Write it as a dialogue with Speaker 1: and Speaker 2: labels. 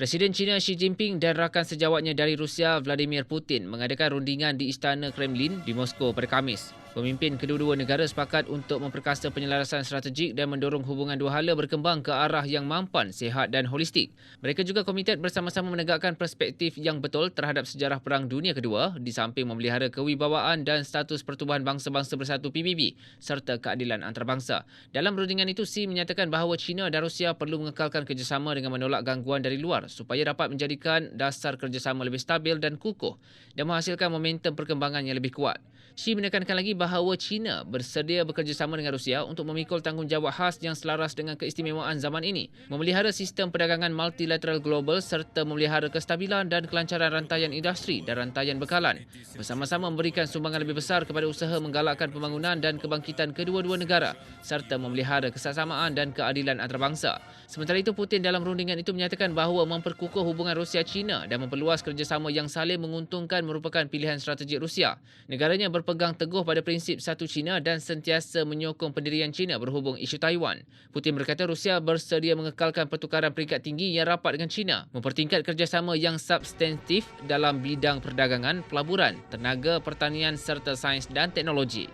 Speaker 1: Presiden China Xi Jinping dan rakan sejawatnya dari Rusia Vladimir Putin mengadakan rundingan di Istana Kremlin di Moskow pada Khamis. Pemimpin kedua-dua negara sepakat untuk memperkasa penyelarasan strategik dan mendorong hubungan dua hala berkembang ke arah yang mampan, sihat dan holistik. Mereka juga komited bersama-sama menegakkan perspektif yang betul terhadap sejarah Perang Dunia Kedua di samping memelihara kewibawaan dan status Pertubuhan Bangsa-Bangsa Bersatu PBB serta keadilan antarabangsa. Dalam rundingan itu, Xi menyatakan bahawa China dan Rusia perlu mengekalkan kerjasama dengan menolak gangguan dari luar supaya dapat menjadikan dasar kerjasama lebih stabil dan kukuh dan menghasilkan momentum perkembangan yang lebih kuat. Xi menekankan lagi bahawa China bersedia bekerjasama dengan Rusia untuk memikul tanggungjawab khas yang selaras dengan keistimewaan zaman ini, memelihara sistem perdagangan multilateral global serta memelihara kestabilan dan kelancaran rantaian industri dan rantaian bekalan, bersama-sama memberikan sumbangan lebih besar kepada usaha menggalakkan pembangunan dan kebangkitan kedua-dua negara serta memelihara kesaksamaan dan keadilan antarabangsa. Sementara itu, Putin dalam rundingan itu menyatakan bahawa memperkukuh hubungan Rusia-China dan memperluas kerjasama yang saling menguntungkan merupakan pilihan strategik Rusia. Negaranya berpegang teguh pada prinsip satu China dan sentiasa menyokong pendirian China berhubung isu Taiwan. Putin berkata Rusia bersedia mengekalkan pertukaran peringkat tinggi yang rapat dengan China, mempertingkat kerjasama yang substantif dalam bidang perdagangan, pelaburan, tenaga pertanian serta sains dan teknologi.